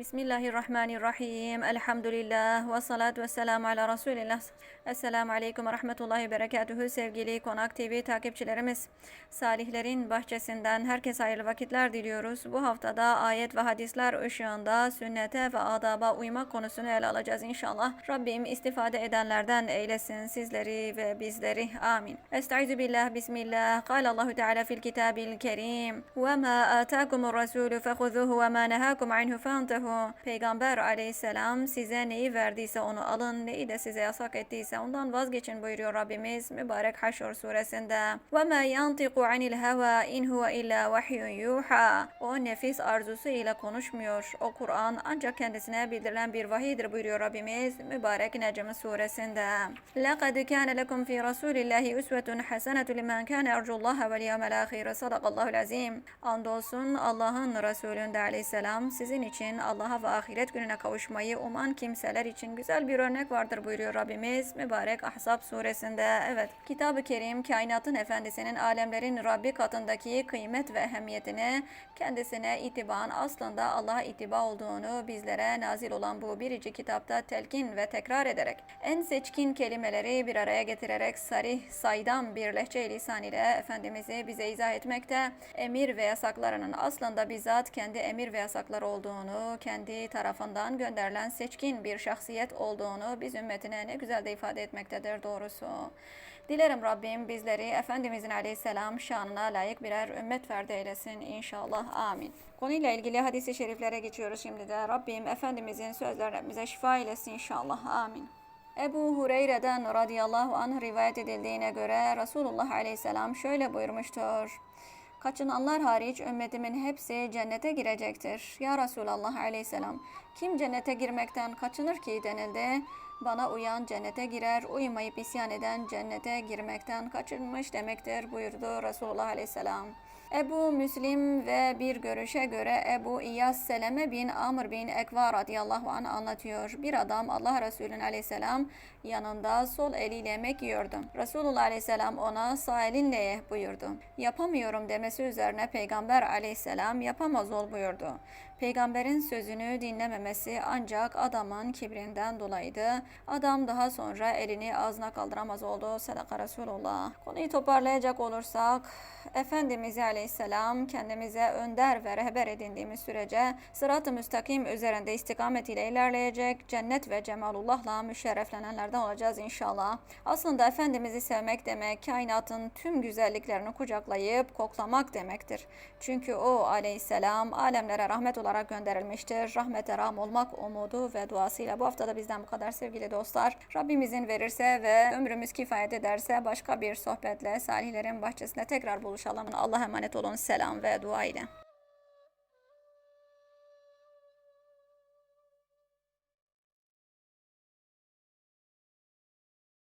Bismillahirrahmanirrahim. Elhamdülillah ve salatu ve selamu ala Resulillah. Esselamu aleyküm ve rahmetullahi ve berekatuhu sevgili Konak TV takipçilerimiz. Salihlerin bahçesinden herkese hayırlı vakitler diliyoruz. Bu haftada ayet ve hadisler ışığında sünnete ve adaba uymak konusunu ele alacağız inşallah. Rabbim istifade edenlerden eylesin sizleri ve bizleri. Amin. Estaizu billah, bismillah. Kal Allahu Teala fil kitabil kerim. Ve ma atakumur rasulü fehuzuhu ve ma nehakum anhu anhu Peygamber aleyhisselam size neyi verdiyse onu alın, neyi de size yasak ettiyse ondan vazgeçin buyuruyor Rabbimiz mübarek Haşr suresinde. Ve ma yantiqu anil heva in huve illa vahyun yuha. O nefis arzusu ile konuşmuyor. O Kur'an ancak kendisine bildirilen bir vahidir buyuruyor Rabbimiz mübarek Necm suresinde. Laqad kana lekum fi rasulillahi usvetun hasenetun limen kana yercullaha vel yevmel ahir. Sadakallahu'l azim. Andolsun Allah'ın Resulünde aleyhisselam sizin için Allah Allah'a ve ahiret gününe kavuşmayı uman kimseler için güzel bir örnek vardır buyuruyor Rabbimiz mübarek Ahzab suresinde. Evet Kitab-ı Kerim kainatın efendisinin alemlerin Rabbi katındaki kıymet ve ehemmiyetini kendisine itiban aslında Allah'a itiba olduğunu bizlere nazil olan bu biricik kitapta telkin ve tekrar ederek en seçkin kelimeleri bir araya getirerek sarih, saydam bir lehçe lisan ile Efendimiz'i bize izah etmekte, emir ve yasaklarının aslında bizzat kendi emir ve yasakları olduğunu, kendi tarafından gönderilen seçkin bir şahsiyet olduğunu biz ümmetine ne güzel de ifade etmektedir doğrusu. Dilerim Rabbim bizleri Efendimizin aleyhisselam şanına layık birer ümmet ferdi eylesin inşallah. Amin. Konuyla ilgili hadisi şeriflere geçiyoruz şimdi de. Rabbim Efendimizin sözlerine bize şifa eylesin inşallah. Amin. Ebu Hureyre'den radıyallahu anh rivayet edildiğine göre Resulullah aleyhisselam şöyle buyurmuştur. Kaçınanlar hariç ümmetimin hepsi cennete girecektir. Ya Resulallah aleyhisselam kim cennete girmekten kaçınır ki denildi. Bana uyan cennete girer, uymayıp isyan eden cennete girmekten kaçınmış demektir buyurdu Resulullah aleyhisselam. Ebu Müslim ve bir görüşe göre Ebu İyas Seleme bin Amr bin Ekva radıyallahu anh anlatıyor. Bir adam Allah Resulü'nün aleyhisselam yanında sol eliyle yemek yiyordu. Resulullah aleyhisselam ona sağ elinle ye buyurdu. Yapamıyorum demesi üzerine Peygamber aleyhisselam yapamaz ol buyurdu. Peygamberin sözünü dinlememesi ancak adamın kibrinden dolayıydı. Adam daha sonra elini ağzına kaldıramaz oldu. Sadaka Resulullah. Konuyu toparlayacak olursak Efendimiz Aleyhisselam kendimize önder ve rehber edindiğimiz sürece sırat-ı müstakim üzerinde istikamet ile ilerleyecek, cennet ve cemalullahla müşerreflenenlerden olacağız inşallah. Aslında Efendimiz'i sevmek demek, kainatın tüm güzelliklerini kucaklayıp koklamak demektir. Çünkü o aleyhisselam alemlere rahmet olarak gönderilmiştir. Rahmete ram olmak umudu ve duasıyla bu haftada bizden bu kadar sevgili dostlar. Rabbimizin verirse ve ömrümüz kifayet ederse başka bir sohbetle salihlerin bahçesinde tekrar buluşalım. Allah'a emanet olun. Selam ve dua ile.